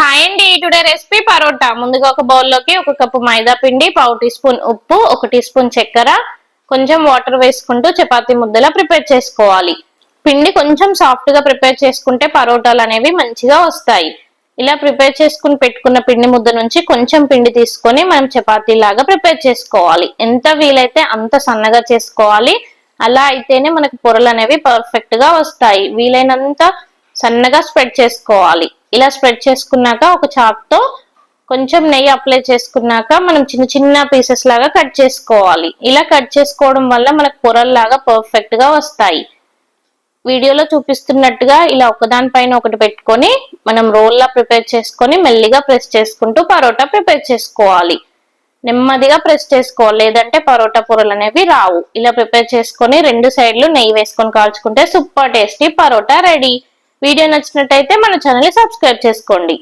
Hi అండి. Today recipe parotta. ముందుగా ఒక బౌల్లోకి ఒక కప్పు మైదా పిండి పావు టీ స్పూన్ ఉప్పు ఒక టీ స్పూన్ చక్కెర కొంచెం వాటర్ వేసుకుంటూ చపాతీ ముద్దలా ప్రిపేర్ చేసుకోవాలి. పిండి కొంచెం సాఫ్ట్గా ప్రిపేర్ చేసుకుంటే పరోటాలు అనేవి మంచిగా వస్తాయి. ఇలా ప్రిపేర్ చేసుకుని పెట్టుకున్న పిండి ముద్ద నుంచి కొంచెం పిండి తీసుకొని మనం చపాతీ లాగా ప్రిపేర్ చేసుకోవాలి. ఎంత వీలైతే అంత సన్నగా చేసుకోవాలి. అలా అయితేనే మనకు పొరలు అనేవి పర్ఫెక్ట్గా వస్తాయి. వీలైనంత సన్నగా స్ప్రెడ్ చేసుకోవాలి. ఇలా స్ప్రెడ్ చేసుకున్నాక ఒక చాక్తో కొంచెం నెయ్యి అప్లై చేసుకున్నాక మనం చిన్న చిన్న పీసెస్ లాగా కట్ చేసుకోవాలి. ఇలా కట్ చేసుకోవడం వల్ల మనకు పొరల్లాగా పర్ఫెక్ట్గా వస్తాయి. వీడియోలో చూపిస్తున్నట్టుగా ఇలా ఒకదానిపైన ఒకటి పెట్టుకొని మనం రోల్లా ప్రిపేర్ చేసుకొని మెల్లిగా ప్రెస్ చేసుకుంటూ పరోటా ప్రిపేర్ చేసుకోవాలి. నెమ్మదిగా ప్రెస్ చేసుకోవాలి. లేదంటే పరోటా పొరలు అనేవి రావు. ఇలా ప్రిపేర్ చేసుకొని రెండు సైడ్లు నెయ్యి వేసుకొని కాల్చుకుంటే super tasty parotta ready. Video నచ్చినట్టయితే మన ఛానల్ సబ్స్క్రైబ్ చేసుకోండి.